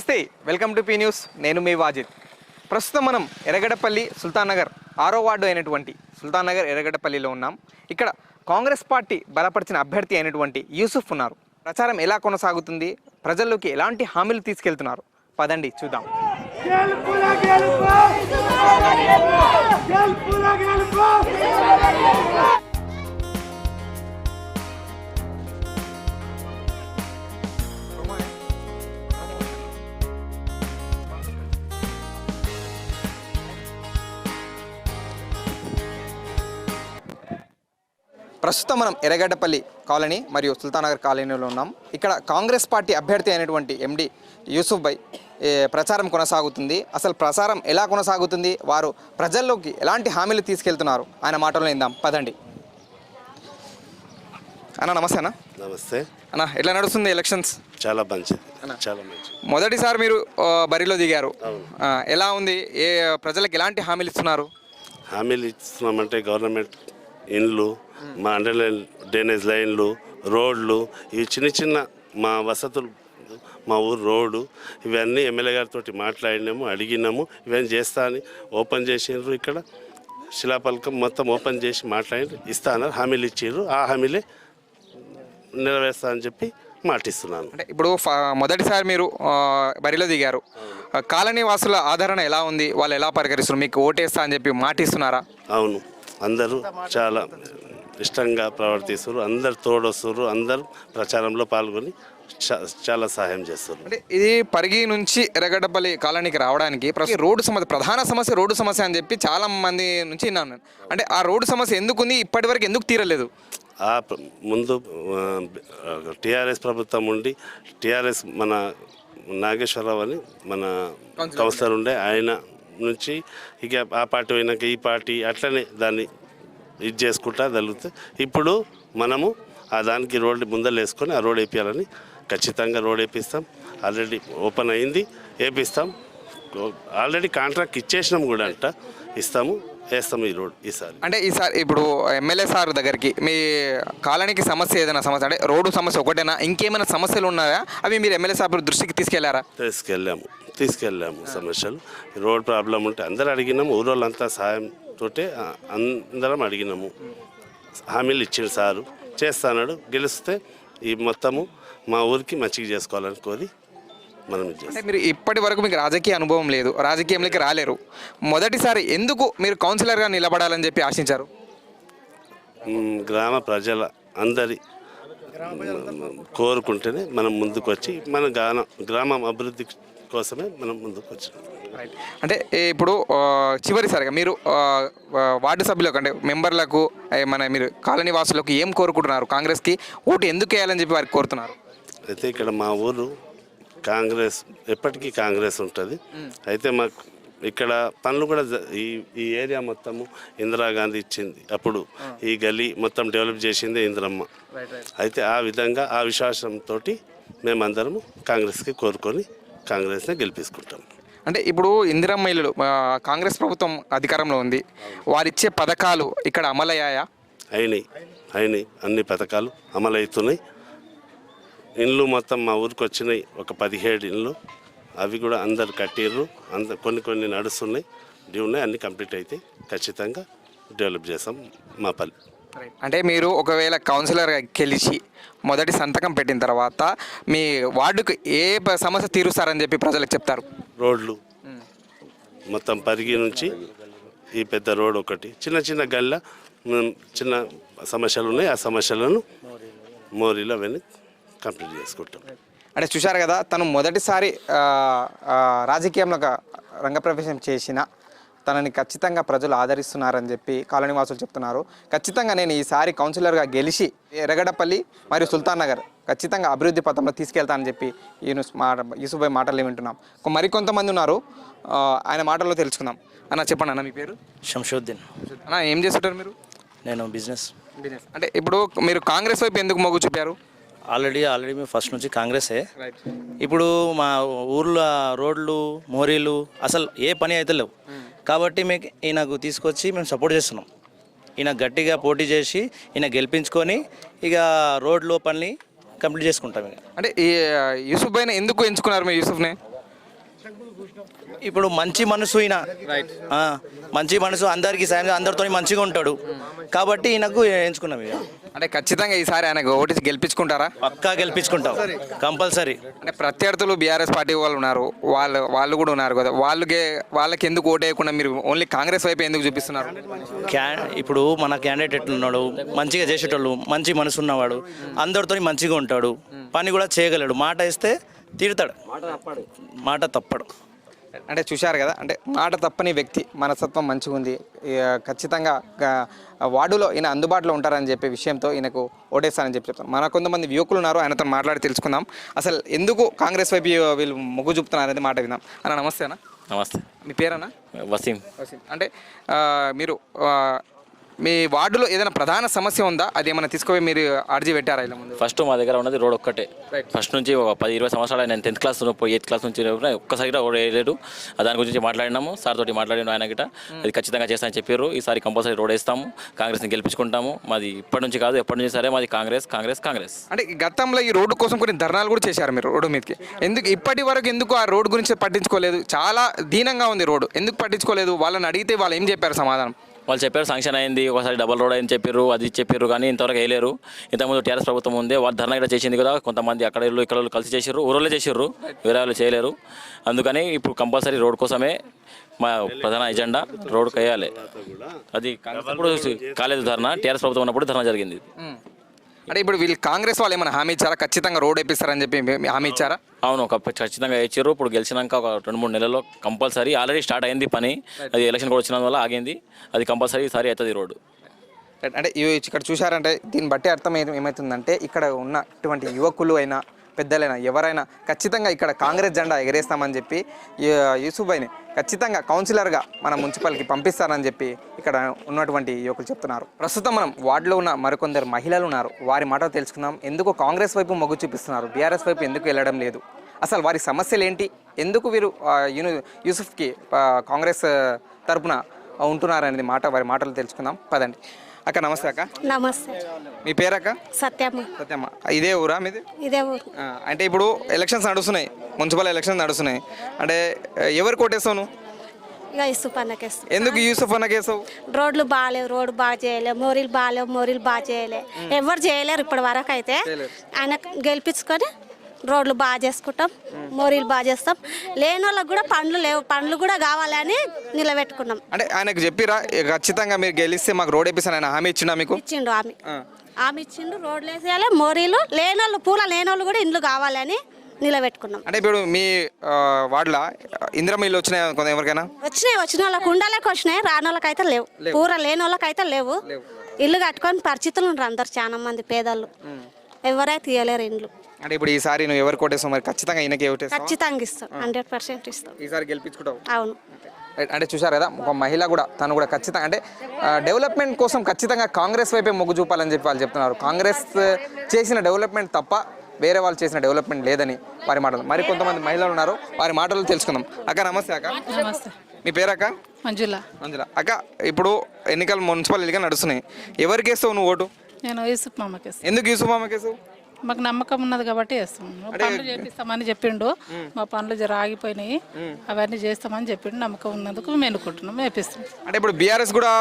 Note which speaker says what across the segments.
Speaker 1: నమస్తే welcome to P news నేను మీ వాజిద్. ప్రస్తుతం మనం ఎర్రగడ్డపల్లి సుల్తాన్ నగర్ ఆరో వార్డు అయినటువంటి సుల్తాన్ నగర్ ఎర్రగడ్డపల్లిలో ఉన్నాం. ఇక్కడ కాంగ్రెస్ పార్టీ బలపరిచిన అభ్యర్థి అయినటువంటి యూసుఫ్ ఉన్నారు. ప్రచారం ఎలా కొనసాగుతుంది? ప్రజల్లోకి ఎలాంటి హామీలు తీసుకెళ్తున్నారు? పదండి చూద్దాం.
Speaker 2: గెలుపుల
Speaker 1: ప్రస్తుతం మనం ఎర్రగడ్డపల్లి కాలనీ మరియు సుల్తానగర్ కాలనీలో ఉన్నాం. ఇక్కడ కాంగ్రెస్ పార్టీ అభ్యర్థి అయినటువంటి ఎండి యూసుఫ్ ఏ, ప్రచారం కొనసాగుతుంది. అసలు ప్రచారం ఎలా కొనసాగుతుంది? వారు ప్రజల్లోకి ఎలాంటి హామీలు తీసుకెళ్తున్నారు? ఆయన మాటల్లో ఇందాం పదండి. అన్న నమస్తే అన్న.
Speaker 3: నమస్తే.
Speaker 1: అన్న ఎట్లా నడుస్తుంది ఎలక్షన్స్?
Speaker 3: చాలా మంచిది. చాలా మంచిది.
Speaker 1: మొదటిసారి మీరు బరిలో దిగారు. ఎలా ఉంది? ఏ ప్రజలకు ఎలాంటి హామీలు ఇస్తున్నారు?
Speaker 3: హామీలు ఇస్తున్నామంటే గవర్నమెంట్ ఇండ్లు మా అండర్లైన్ డ్రైనేజ్ లైన్లు రోడ్లు ఇవి చిన్న చిన్న మా వసతులు మా ఊరు రోడ్డు ఇవన్నీ ఎమ్మెల్యే గారితో మాట్లాడినాము అడిగినాము ఇవన్నీ చేస్తా అని ఓపెన్ చేసిండ్రు ఇక్కడ. శిలాపలకం మొత్తం ఓపెన్ చేసి మాట్లాడి ఇస్తా అన్నారు హామీలు ఇచ్చిండ్రు ఆ హామీలే నెరవేరుస్తా అని చెప్పి మాటిస్తున్నాను.
Speaker 1: అంటే ఇప్పుడు మొదటిసారి మీరు బరిలో దిగారు. కాలనీ వాసుల ఆదరణ ఎలా ఉంది? వాళ్ళు ఎలా పరికరిస్తున్నారు మీకు ఓటేస్తా అని చెప్పి మాట ఇస్తున్నారా
Speaker 3: అవును. అందరూ చాలా ఇష్టంగా ప్రవర్తిస్తారు అందరు తోడొస్తారు అందరూ ప్రచారంలో పాల్గొని చా- చాలా సహాయం చేస్తారు
Speaker 1: అంటే ఇది పరిగి నుంచి ఎర్రగడ్డపల్లి కాలనీకి రావడానికి రోడ్డు సమస్య ప్రధాన సమస్య రోడ్డు సమస్య అని చెప్పి చాలా మంది నుంచి విన్నాను నేను. అంటే ఆ రోడ్డు సమస్య ఎందుకు ఉంది ఇప్పటి వరకు ఎందుకు తీరలేదు?
Speaker 3: ఆ ముందు టీఆర్ఎస్ ప్రభుత్వం ఉండి టీఆర్ఎస్ మన నాగేశ్వరరావు అని మన కౌన్సిలర్ ఉండే ఆయన నుంచి ఇక ఆ పార్టీ పోయినాక ఈ పార్టీ అట్లనే దాన్ని ఇది చేసుకుంటా జరుగుతుంది ఇప్పుడు మనము ఆ దానికి రోడ్డు ముందర వేసుకొని ఆ రోడ్ వేపించాలని ఖచ్చితంగా రోడ్ వేపిస్తాం. ఆల్రెడీ ఓపెన్ అయింది వేపిస్తాం. ఆల్రెడీ కాంట్రాక్ట్ ఇచ్చేసినాం కూడా అంట. ఇస్తాము వేస్తాము ఈ రోడ్ ఈసారి.
Speaker 1: అంటే ఈసారి ఇప్పుడు ఎమ్మెల్యే సార్ దగ్గరికి మీ కాలనీకి సమస్య ఏదైనా సమస్య అంటే రోడ్డు సమస్య ఒకటేనా? ఇంకేమైనా సమస్యలు ఉన్నాయా? అవి మీరు ఎమ్మెల్యే సార్ దృష్టికి తీసుకెళ్ళారా?
Speaker 3: తీసుకెళ్ళాము. తీసుకెళ్ళాము సమస్యలు. రోడ్ ప్రాబ్లం ఉంటే అందరు అడిగినాము ఊరోళ్ళంతా సహాయం తోటే అందరం అడిగినాము. హామీలు ఇచ్చిండు సారు. చేస్తాడు గెలిస్తే ఈ మొత్తము మా ఊరికి మంచిగా చేసుకోవాలని కోరి మనం
Speaker 1: అంటే మీరు ఇప్పటి వరకు మీకు రాజకీయ అనుభవం లేదు రాజకీయంలోకి రాలేరు. మొదటిసారి ఎందుకు మీరు కౌన్సిలర్గా నిలబడాలని చెప్పి ఆశించారు?
Speaker 3: గ్రామ ప్రజల అందరి కోరుకుంటేనే మనం ముందుకు వచ్చి మన గ్రామం అభివృద్ధి కోసమే మనం ముందుకు వచ్చినాం.
Speaker 1: అంటే ఇప్పుడు చివరిసారిగా మీరు వార్డు సభ్యులకు అంటే మెంబర్లకు మన మీరు కాలనీ వాసులకు ఏం కోరుకుంటున్నారు? కాంగ్రెస్కి ఓటు ఎందుకు వేయాలని చెప్పి వారికి కోరుతున్నారు?
Speaker 3: అయితే ఇక్కడ మా ఊరు కాంగ్రెస్ ఎప్పటికీ కాంగ్రెస్ ఉంటుంది. అయితే మాకు ఇక్కడ పనులు కూడా ఈ ఈ ఏరియా మొత్తము ఇందిరాగాంధీ ఇచ్చింది. అప్పుడు ఈ గలీ మొత్తం డెవలప్ చేసిందే ఇందిరమ్మ. అయితే ఆ విధంగా ఆ విశ్వాసంతో మేమందరము కాంగ్రెస్కి కోరుకొని కాంగ్రెస్ని గెలిపించుకుంటాం.
Speaker 1: అంటే ఇప్పుడు ఇందిరమ్మ ఇల్లులు ఆ, కాంగ్రెస్ ప్రభుత్వం అధికారంలో ఉంది. వారిచ్చే పథకాలు ఇక్కడ అమలయ్యాయా?
Speaker 3: అయినాయి అయినాయి. అన్ని పథకాలు అమలవుతున్నాయి ఇండ్లు మొత్తం మా ఊరికి వచ్చినాయి ఒక పదిహేడు ఇండ్లు. అవి కూడా అందరు కట్టిర్రు అంద కొన్ని కొన్ని నడుస్తున్నాయి. ఇవి ఉన్నాయి అన్ని కంప్లీట్ అయితే ఖచ్చితంగా డెవలప్ చేస్తాం మా పల్లి.
Speaker 1: అంటే మీరు ఒకవేళ కౌన్సిలర్గా గెలిచి మొదటి సంతకం పెట్టిన తర్వాత మీ వార్డుకు ఏ సమస్య తీరుస్తారని చెప్పి ప్రజలకు చెప్తారు?
Speaker 3: రోడ్లు మొత్తం పరిగి నుంచి ఈ పెద్ద రోడ్ ఒకటి. చిన్న చిన్న గల్ల చిన్న సమస్యలు ఉన్నాయి. ఆ సమస్యలను మోరీలో అవన్నీ కంప్లీట్ చేసుకుంటాం.
Speaker 1: అంటే చూశారు కదా తను మొదటిసారి రాజకీయంలో రంగప్రవేశం చేసిన తనని ఖచ్చితంగా ప్రజలు ఆదరిస్తున్నారని చెప్పి కాలనీ వాసులు చెప్తున్నారు. ఖచ్చితంగా నేను ఈసారి కౌన్సిలర్గా గెలిచి ఎర్రగడ్డపల్లి మరియు సుల్తాన్ నగర్ ఖచ్చితంగా అభివృద్ధి పథంలో తీసుకెళ్తానని చెప్పి యూనుస్ మాట యూసుఫ్ భాయ్ మాటలు వింటున్నాం. మరికొంతమంది ఉన్నారు. ఆయన మాటల్లో తెలుసుకుందాం. అన్న చెప్పండి అన్న మీ పేరు?
Speaker 4: శంషుద్దీన్.
Speaker 1: అన్న ఏం చేస్తుంటారు మీరు?
Speaker 4: నేను బిజినెస్.
Speaker 1: బిజినెస్. అంటే ఇప్పుడు మీరు కాంగ్రెస్ వైపు ఎందుకు మొగ్గు చూపారు?
Speaker 4: ఆల్రెడీ ఆల్రెడీ మేము ఫస్ట్ నుంచి కాంగ్రెసే. ఇప్పుడు మా ఊర్లో రోడ్లు మోరీలు అసలు ఏ పని అయితే లేవు. కాబట్టి మీకు ఈయనకు తీసుకొచ్చి మేము సపోర్ట్ చేస్తున్నాం. ఈయన గట్టిగా పోటీ చేసి ఈయన గెలిపించుకొని ఇక రోడ్లో పని కంప్లీట్ చేసుకుంటాం ఇక.
Speaker 1: అంటే ఈ యూసుఫ్ భాయ్ని ఎందుకు ఎంచుకున్నారు మీ యూసుఫ్ని?
Speaker 4: ఇప్పుడు మంచి మనసు ఈయన. ఆ, మంచి మనసు అందరికి సాయం అందరితో మంచిగా ఉంటాడు. కాబట్టి ఈయనకు ఎంచుకున్నాం ఇక.
Speaker 1: అంటే ఖచ్చితంగా ఈసారి ఆయనకు ఓటు గెలిపించుకుంటారా?
Speaker 4: పక్కా గెలిపించుకుంటాం. కంపల్సరీ.
Speaker 1: అంటే ప్రత్యర్థులు బీఆర్ఎస్ పార్టీ వాళ్ళు ఉన్నారు. వాళ్ళు వాళ్ళు కూడా ఉన్నారు కదా. వాళ్ళకి వాళ్ళకి ఎందుకు ఓటు వేయకుండా మీరు ఓన్లీ కాంగ్రెస్ వైపు ఎందుకు చూపిస్తున్నారు?
Speaker 4: క్యా ఇప్పుడు మన క్యాండిడేట్ ఎట్లున్నాడు? మంచిగా చేసేటోళ్ళు మంచి మనసు ఉన్నవాడు అందరితో మంచిగా ఉంటాడు. పని కూడా చేయగలడు. మాట ఇస్తే తిడతాడు మాట తప్పడు.
Speaker 1: అంటే చూశారు కదా అంటే మాట తప్పని వ్యక్తి మనస్తత్వం మంచిగా ఉంది. ఖచ్చితంగా వార్డులో ఈయన అందుబాటులో ఉంటారని చెప్పే విషయంతో ఈయనకు ఓటేస్తారని చెప్పి చెప్తాను మన కొంతమంది యువకులు ఉన్నారు ఆయనతో మాట్లాడి తెలుసుకుందాం. అసలు ఎందుకు కాంగ్రెస్ వైపు వీళ్ళు మొగ్గు చూపుతున్నారు అనేది మాట విందాం. అన్న నమస్తే అన్న.
Speaker 5: నమస్తే.
Speaker 1: మీ పేరన్నా?
Speaker 5: వసీం.
Speaker 1: వసీం. అంటే మీరు మీ వార్డులో ఏదైనా ప్రధాన సమస్య ఉందా? అది ఏమైనా తీసుకుపోయి మీరు అర్జీ పెట్టారా ఇలా ముందు?
Speaker 5: ఫస్ట్ మా దగ్గర ఉన్నది రోడ్ ఒక్కటే. ఫస్ట్ నుంచి ఒక పది ఇరవై సంవత్సరాలు నేను టెన్త్ క్లాస్ పోయి ఎయిత్ క్లాస్ నుంచి ఒక్కసారి రోడ్ వేయలేదు. దాని గురించి మాట్లాడినాము. సార్ తోటి మాట్లాడిన ఆయన గిట. అది ఖచ్చితంగా చేస్తామని చెప్పారు ఈసారి కంపల్సరీ రోడ్ వేస్తాము. కాంగ్రెస్ని గెలిపించుకుంటాము. మాది ఇప్పటి నుంచి కాదు ఎప్పటి నుంచి సరే మాది కాంగ్రెస్ కాంగ్రెస్ కాంగ్రెస్.
Speaker 1: అంటే గతంలో ఈ రోడ్డు కోసం కొన్ని ధర్నాలు కూడా చేశారు మీరు రోడ్డు మీదకి. ఎందుకు ఇప్పటి వరకు ఎందుకు ఆ రోడ్డు గురించి పట్టించుకోలేదు? చాలా దీనంగా ఉంది రోడ్డు. ఎందుకు పట్టించుకోలేదు? వాళ్ళని అడిగితే వాళ్ళు ఏం చెప్పారు సమాధానం?
Speaker 5: వాళ్ళు చెప్పారు శాంక్షన్ అయింది ఒకసారి డబల్ రోడ్ అని చెప్పారు అది చెప్పారు కానీ ఇంతవరకు వేయలేరు. ఇంతకుముందు టీఆర్ఎస్ ప్రభుత్వం ఉంది వాళ్ళు ధర్నా కూడా చేసింది కదా కొంతమంది అక్కడ ఇక్కడ కలిసి చేసారు ఊరోళ్ళే చేసారు వేరే వాళ్ళు చేయలేరు. అందుకని ఇప్పుడు కంపల్సరీ రోడ్ కోసమే మా ప్రధాన ఎజెండా రోడ్ వేయాలి. అది కాలేదు ధర్నా టీఆర్ఎస్ ప్రభుత్వం ఉన్నప్పుడు ధర్నా జరిగింది.
Speaker 1: అంటే ఇప్పుడు వీళ్ళు కాంగ్రెస్ వాళ్ళు ఏమైనా హామీ ఇచ్చారా? ఖచ్చితంగా రోడ్ వేపిస్తారని చెప్పి హామీ ఇచ్చారా?
Speaker 5: అవును ఒక ఖచ్చితంగా ఇచ్చారు. ఇప్పుడు గెలిచినాక ఒక రెండు మూడు నెలల్లో కంపల్సరీ ఆల్రెడీ స్టార్ట్ అయింది పని. అది ఎలక్షన్ కూడా వచ్చిన వల్ల ఆగింది. అది కంపల్సరీ ఈసారి అవుతుంది రోడ్డు.
Speaker 1: అంటే ఇవి ఇక్కడ చూశారంటే దీన్ని బట్టి అర్థం ఏమవుతుందంటే ఇక్కడ ఉన్న ఇటువంటి యువకులు అయినా పెద్దలైనా ఎవరైనా ఖచ్చితంగా ఇక్కడ కాంగ్రెస్ జెండా ఎగరేస్తామని చెప్పి ఈ యూసుఫ్ ఖచ్చితంగా కౌన్సిలర్గా మన మున్సిపల్కి పంపిస్తారని చెప్పి ఇక్కడ ఉన్నటువంటి యువకులు చెప్తున్నారు. ప్రస్తుతం మనం వార్డులో ఉన్న మరికొందరు మహిళలు ఉన్నారు. వారి మాట తెలుసుకుందాం. ఎందుకు కాంగ్రెస్ వైపు మొగ్గు చూపిస్తున్నారు? బీఆర్ఎస్ వైపు ఎందుకు వెళ్ళడం లేదు? అసలు వారి సమస్యలు ఏంటి? ఎందుకు వీరు యూను యూసుఫ్కి కాంగ్రెస్ తరపున ఉంటున్నారనేది మాట వారి మాటలు తెలుసుకుందాం. పదండి. అక్క నమస్తే అక్క.
Speaker 6: నమస్తే.
Speaker 1: మీ పేరక్క?
Speaker 6: సత్యమ్మ.
Speaker 1: సత్యమ్మ. ఇదే ఊరా మీది?
Speaker 6: ఇదే ఊరు.
Speaker 1: ఆ, అంటే ఇప్పుడు ఎలక్షన్స్ నడుస్తున్నాయి. మున్సిపల్ ఎలక్షన్స్ నడుస్తున్నాయి. అంటే ఎవరు కొట్టేస్తావు నువ్వు
Speaker 6: ఇక ఇసు పన్నకేస్తాం
Speaker 1: ఎందుకు యూసుఫ్ అన్న కేసావు
Speaker 6: రోడ్లు బాగాలేవు రోడ్డు బాగా చేయలేవు మోరీలు బాగాలేవు మోరీలు బాగా చేయలే. ఎవరు చేయలేరు ఇప్పటి వరకు అయితే. ఆయన గెలిపించుకొని రోడ్లు బాగా చేసుకుంటాం మోరీలు బాగా చేస్తాం. లేని వాళ్ళకి కూడా పండ్లు లేవు పండ్లు కూడా కావాలని నిలబెట్టుకున్నాం.
Speaker 1: అంటే ఆయనకు చెప్పిరా ఖచ్చితంగా మీరు గెలిస్తే మాకు రోడ్ వేపిస్తాను ఆయన హామీ ఇచ్చిండా మీకు?
Speaker 6: ఇచ్చిండు ఆమె ఆమె ఇచ్చిండు రోడ్లు వేసేయాలి మోరీలు లేని వాళ్ళు పూల లేని వాళ్ళు కూడా ఇండ్లు కావాలని నిలబెట్టుకున్నాం.
Speaker 1: అంటే ఇప్పుడు మీ ఆ, వార్డులో ఇందిరమ్మ ఇల్లు వచ్చినాయి కొంత ఎవరికైనా?
Speaker 6: వచ్చినాయి వచ్చిన వాళ్ళకి ఉండలేక వచ్చినాయి రాని వాళ్ళకైతే లేవు. పూర లేని వాళ్ళకైతే లేవు. ఇల్లు కట్టుకొని పరిచితులు ఉండరు అందరు చాలా మంది పేదలు ఎవరే తీయలేరు ఇండ్లు.
Speaker 1: అంటే ఇప్పుడు ఈసారి నువ్వు ఎవరు కొట్టేస్తావు మరి? ఖచ్చితంగా ఈయనకి ఓటేస్తావు?
Speaker 6: ఖచ్చితంగా ఇస్తాం. హండ్రెడ్ పర్సెంట్ ఇస్తాం.
Speaker 1: ఈసారి గెలిపించుకుంటావు?
Speaker 6: అవును.
Speaker 1: అంటే చూశారు కదా ఒక మహిళ కూడా తను కూడా ఖచ్చితంగా అంటే డెవలప్మెంట్ కోసం ఖచ్చితంగా కాంగ్రెస్ వైపే మొగ్గు చూపాలని చెప్పి వాళ్ళు చెప్తున్నారు. కాంగ్రెస్ చేసిన డెవలప్మెంట్ తప్ప వేరే వాళ్ళు చేసిన డెవలప్మెంట్ లేదని వారి మాటలు. మరి కొంతమంది మహిళలు ఉన్నారు వారి మాటలు తెలుసుకుందాం. అక్క నమస్తే అక్క.
Speaker 7: నమస్తే.
Speaker 1: మీ పేరు అక్క
Speaker 7: మంజుల.
Speaker 1: మంజుల. అక్క ఇప్పుడు ఎన్నికలు మున్సిపల్ ఎన్నికలు నడుస్తున్నాయి. ఎవరికి వేస్తావు నువ్వు ఓటు?
Speaker 7: నేను యూసుఫ్ మామకి ఇస్తాను.
Speaker 1: ఎందుకు యూసుఫ్ మామకి వేస్తావు?
Speaker 7: మాకు నమ్మకం ఉన్నది కాబట్టి వేస్తాం పనులు చేపిస్తామని చెప్పిండు. మా పనులు జర ఆగిపోయినాయి. అవన్నీ చేస్తామని చెప్పిండు. నమ్మకం ఉన్నందుకు మేము ఎన్నుకుంటున్నాం వేపిస్తాం
Speaker 1: అంటే ఇప్పుడు బీఆర్ఎస్ కూడా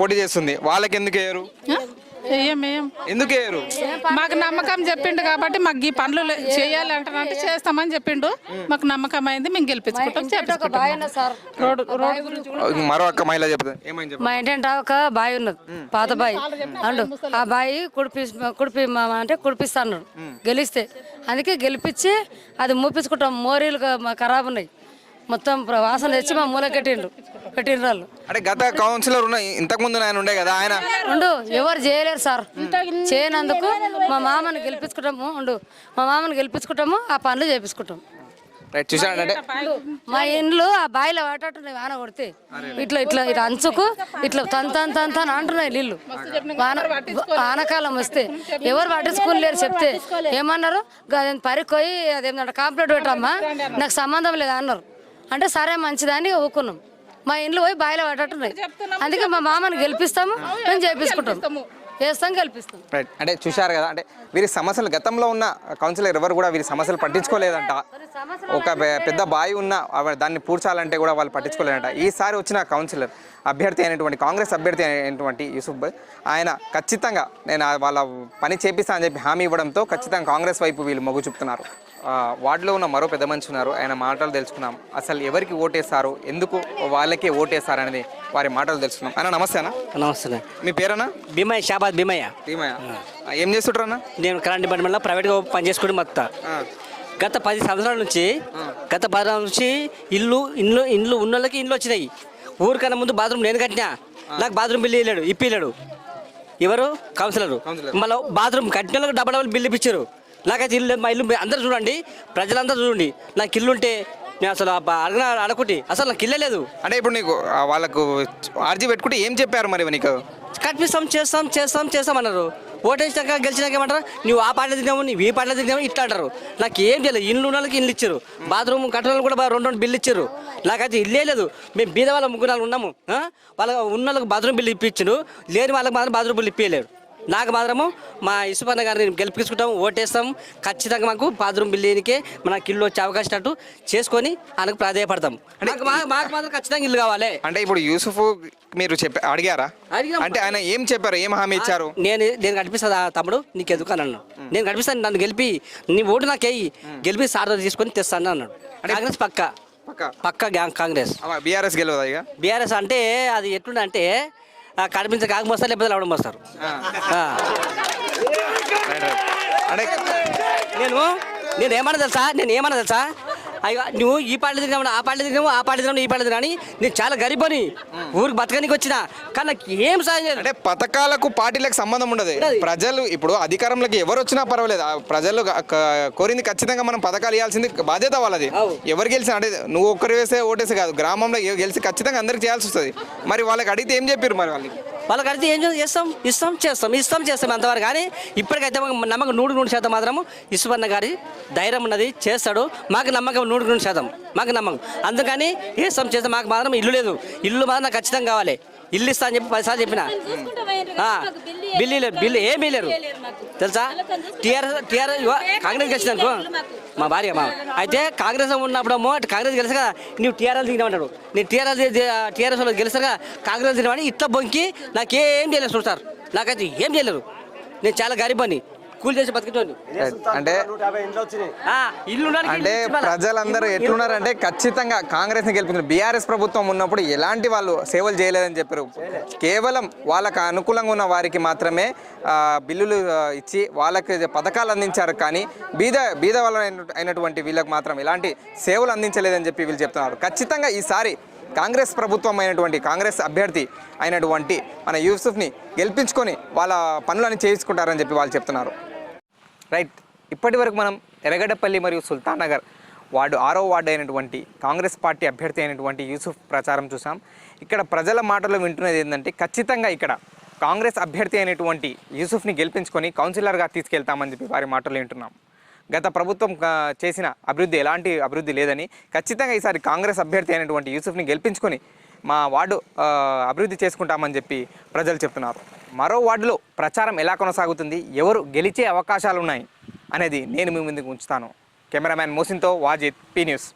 Speaker 1: పోటీ చేస్తుంది. వాళ్ళకి ఎందుకు వేయరు ఎందుకు వేయరు
Speaker 7: మాకు నమ్మకం చెప్పిండు కాబట్టి మాకు ఈ పనులు చేయాలి అంటారంటే చేస్తామని చెప్పిండు. మాకు నమ్మకం అయింది మేము గెలిపించుకుంటాం చేపించుకుంటాం
Speaker 1: మరో అక్క మహిళ
Speaker 8: మా ఇంటి ఒక బావి ఉన్నది పాత బావి అండు ఆ బావి కుడిపి కుడిపి మా- అంటే కుడిపిస్తా అన్నాడు గెలిస్తే. అందుకే గెలిపించి అది మూపించుకుంటాం. మోరీలు ఖరాబ్ ఉన్నాయి. మొత్తం వాసన తెచ్చి మా మూల కట్టిండ్రు. కట్టిండ్రు వాళ్ళు
Speaker 1: అంటే గత కౌన్సిలర్ ఉన్న ఇంతకు ముందు ఆయన ఉండే కదా ఆయన?
Speaker 8: ఉండు ఎవరు చేయలేరు సార్. చేయనందుకు మా మామని గెలిపించుకుంటాము ఉండు. మా మామని గెలిపించుకుంటాము ఆ పనులు చేపించుకుంటాం.
Speaker 1: రైట్ చూసానంటే
Speaker 8: మా ఇండ్లు ఆ బావిలో పట్టట్టున్నాయి వాన కొడితే. ఇట్లా ఇట్లా ఇట్లా అంచుకు ఇట్లా తన్ తన్ తన్ తన్ అంటున్నాయి నీళ్ళు వాన వానకాలం వస్తే. ఎవరు పట్టించుకోలేరు చెప్తే. ఏమన్నారు? "గది పరిపోయి అదేమంటే కాంప్లైంట్ పెట్టమ్మా. నాకు సంబంధం లేదు అన్నారు అంటే సరే మంచిదని ఊకున్నాం మా ఇండ్లు పోయి బావిలో పట్టట్టున్నాయి అందుకే మా మామని గెలిపిస్తాము మేము చేపించుకుంటాం వేస్తాం గెలిపిస్తాం.
Speaker 1: రైట్ అంటే చూశారు కదా అంటే వీరి సమస్యలు గతంలో ఉన్న కౌన్సిలర్ ఎవరు కూడా వీరి సమస్యలు పట్టించుకోలేదంట. ఒక పెద్ద బావి ఉన్న దాన్ని పూడ్చాలంటే కూడా వాళ్ళు పట్టించుకోలేదంట. ఈసారి వచ్చిన కౌన్సిలర్ అభ్యర్థి అయినటువంటి కాంగ్రెస్ అభ్యర్థి అయినటువంటి యూసుఫ్ భాయ్ ఆయన ఖచ్చితంగా నేను వాళ్ళ పని చేపిస్తా అని చెప్పి హామీ ఇవ్వడంతో ఖచ్చితంగా కాంగ్రెస్ వైపు వీళ్ళు మొగ్గు చూపుతున్నారు. వార్డులో ఉన్న మరో పెద్ద మనిషి ఉన్నారు. ఆయన మాటలు తెలుసుకున్నాం. అసలు ఎవరికి ఓటేస్తారు ఎందుకు వాళ్ళకే ఓటేస్తారు అనేది వారి మాటలు తెలుసుకున్నాం. అన్న నమస్తే అన్న.
Speaker 9: నమస్తే
Speaker 1: మీ పేరన్నా?
Speaker 9: భీమయ్య షాబాద్ భీమయ్య.
Speaker 1: భీమయ్య. ఏం చేస్తుంటారన్నా
Speaker 9: నేను కరెంట్ డిపార్ట్మెంట్లో ప్రైవేట్గా పనిచేసుకుని మొత్తం. గత పది సంవత్సరాల నుంచి గత పది నుంచి ఇల్లు ఇల్లు ఇండ్లు ఉన్న వాళ్ళకి ఇండ్లు వచ్చినాయి. ఊరికన్నా ముందు బాత్రూమ్ నేను కట్టినా నాకు బాత్రూమ్ బిల్లు ఇవ్వలేడు ఇప్పిలేడు ఎవరు? కౌన్సిలర్. మళ్ళీ బాత్రూమ్ కట్టిన డబ్బా డబ్బులు బిల్లు ఇప్పించారు. నాకైతే ఇల్లు మా ఇల్లు అందరూ చూడండి ప్రజలందరూ చూడండి. నాకు ఇల్లు ఉంటే నేను అసలు అడగ అడగకుటి అసలు నాకు ఇల్లే లేదు.
Speaker 1: అంటే ఇప్పుడు నీకు వాళ్ళకు ఆర్జీ పెట్టుకుంటే ఏం చెప్పారు మరి నీకు?
Speaker 9: కట్పిస్తాం చేస్తాం చేస్తాం చేస్తాం అన్నారు. ఓటేసినాక గెలిచినాక ఏమంటారు? నువ్వు ఆ పాటలు తిన్నావు నువ్వు ఈ పాటలు తిన్నావు ఇట్లా అంటారు. నాకు ఏం తెలియదు. ఇల్లు ఉన్న వాళ్ళకి ఇల్లు ఇచ్చారు. బాత్రూమ్ కట్టడానికి కూడా రెండు రెండు బిల్లు ఇచ్చారు. నాకైతే ఇల్లే లేదు. మేము బీద వాళ్ళ ముగ్గురు ఉన్నాము. వాళ్ళ ఉన్న వాళ్ళకి బాత్రూమ్ బిల్లు ఇప్పించారు లేని వాళ్ళకి మాత్రం బాత్రూమ్ బిల్లు ఇప్పించలేరు. నాకు మాత్రము మా ఇసుపన్న గారిని గెలిపించుకుంటాం ఓటేస్తాం ఖచ్చితంగా మాకు బాత్రూమ్ బిల్లుకే మనకి ఇల్లు వచ్చే అవకాశం ఉన్నట్టు చేసుకొని ఆయనకు ప్రాధాయపడతాం. మా- మాకు మాత్రం ఖచ్చితంగా ఇల్లు కావాలి.
Speaker 1: అంటే ఇప్పుడు యూసుఫ్ మీరు చెప్ప అడిగారా?
Speaker 9: అడిగాం.
Speaker 1: అంటే ఆయన ఏం చెప్పారు? ఏం హామీ ఇచ్చారు?
Speaker 9: నేను నేను కనిపిస్తా తమ్ముడు నీకు ఎందుకు అని అన్నాడు. నేను కనిపిస్తాను నన్ను గెలిపి నీ ఓటు నాకేయి గెలిపి సార్ తీసుకొని తెస్తాను అన్నాడు. కాంగ్రెస్ పక్క.
Speaker 1: పక్క.
Speaker 9: కాంగ్రెస్.
Speaker 1: బీఆర్ఎస్ గెలవదా ఇక?
Speaker 9: బీఆర్ఎస్ అంటే అది ఎట్లుందంటే కనిపించే కాక మోస్తారు లేకపోతే లవడం.
Speaker 1: అంటే
Speaker 9: నేను నేను ఏమన్నా తెలుసా? నేను ఏమన్నా తెలుసా? అయ్యో నువ్వు ఈ పాటలు తిరిగినావు ఆ పాటలు తిరిగినావు ఆ పాటలు తిరిగినావు ఈ పాటలు తిరిగినా నేను చాలా గరీబని ఊరికి బతకనికి వచ్చిన. కానీ నాకు ఏం సాయం
Speaker 1: అంటే పథకాలకు పార్టీలకు సంబంధం ఉండదు. ప్రజలు ఇప్పుడు అధికారంలోకి ఎవరు వచ్చినా పర్వాలేదు. ఆ ప్రజలు కోరింది ఖచ్చితంగా మనం పథకాలు ఇవ్వాల్సింది బాధ్యత వాళ్ళది. ఎవరు గెలిచిన అంటే నువ్వు ఒక్కరు వేసే ఓటేసే కాదు. గ్రామంలో గెలిచి ఖచ్చితంగా అందరికి చేయాల్సి వస్తుంది. మరి వాళ్ళకి అడిగితే ఏం చెప్పారు మరి వాళ్ళకి?
Speaker 9: వాళ్ళకి అడిగితే ఏం చేస్తాం? ఇస్తాం చేస్తాం. ఇస్తాం చేస్తాం అంతవరకు. కానీ ఇప్పటికైతే నమ్మకం నూడు నూరు శాతం మాత్రము ఇసుపన్న గారి ధైర్యం ఉన్నది చేస్తాడు. మాకు నమ్మకం నూడు నూరు శాతం. మాకు నమ్మకం. అందుకని ఇస్తాం చేస్తాం మాకు మాత్రం ఇల్లు లేదు. ఇల్లు మాత్రం నాకు ఖచ్చితంగా కావాలి. ఇల్లు ఇస్తా అని చెప్పి పదిసార్లు చెప్పిన. బిల్లు లేదు బిల్లు ఏమీ లేరు తెలుసా? టీఆర్ఎస్ టీఆర్ఎస్ కాంగ్రెస్ గెలిచింది అనుకో. మా భార్య మా అయితే కాంగ్రెస్ ఉన్నప్పుడేమో అటు కాంగ్రెస్ గెలిచి కదా నువ్వు టీఆర్ఎస్ దిగినామంటాడు నేను టీఆర్ఎస్ టీఆర్ఎస్ వాళ్ళు గెలిచారు కదా కాంగ్రెస్ దిగినామని ఇట్లా బొంకి నాకేం చేయలేదు చూస్తారు నాకైతే ఏం చేయలేరు. నేను చాలా గరీబని కూలి చేసి బతికేటోని
Speaker 1: అంటే
Speaker 9: ఆ, ఇల్లు ఉండడానికి
Speaker 1: అంటే? ప్రజలందరూ ఎట్లున్నారంటే ఖచ్చితంగా కాంగ్రెస్ని గెలిపించారు బీఆర్ఎస్ ప్రభుత్వం ఉన్నప్పుడు ఎలాంటి వాళ్ళు సేవలు చేయలేదని చెప్పారు. కేవలం వాళ్ళకు అనుకూలంగా ఉన్న వారికి మాత్రమే బిల్లులు ఇచ్చి వాళ్ళకి పథకాలు అందించారు కానీ బీద బీద వాళ్ళ అయినటువంటి వీళ్ళకి మాత్రం ఎలాంటి సేవలు అందించలేదని చెప్పి వీళ్ళు చెప్తున్నారు. ఖచ్చితంగా ఈసారి కాంగ్రెస్ ప్రభుత్వం అయినటువంటి కాంగ్రెస్ అభ్యర్థి అయినటువంటి మన యూసుఫ్ని గెలిపించుకొని వాళ్ళ పనులను చేయించుకుంటారని చెప్పి వాళ్ళు చెప్తున్నారు. రైట్ ఇప్పటి వరకు మనం ఎరగడపల్లి మరియు సుల్తాన్ నగర్ వార్డు ఆరో వార్డు అయినటువంటి కాంగ్రెస్ పార్టీ అభ్యర్థి అయినటువంటి యూసుఫ్ ప్రచారం చూసాం. ఇక్కడ ప్రజల మాటలు వింటున్నది ఏంటంటే ఖచ్చితంగా ఇక్కడ కాంగ్రెస్ అభ్యర్థి అయినటువంటి యూసుఫ్ని గెలిపించుకొని కౌన్సిలర్గా తీసుకెళ్తామని చెప్పి వారి మాటలు వింటున్నాం. గత ప్రభుత్వం చేసిన అభివృద్ధి ఎలాంటి అభివృద్ధి లేదని ఖచ్చితంగా ఈసారి కాంగ్రెస్ అభ్యర్థి అయినటువంటి యూసుఫ్ని గెలిపించుకొని మా వార్డు అభివృద్ధి చేసుకుంటామని చెప్పి ప్రజలు చెప్తున్నారు. మరో వార్డులో ప్రచారం ఎలా కొనసాగుతుంది ఎవరు గెలిచే అవకాశాలు ఉన్నాయి అనేది నేను మీ ముందుకు ఉంచుతాను. కెమెరామ్యాన్ మోసిన్తో వాజిద్ పీ న్యూస్.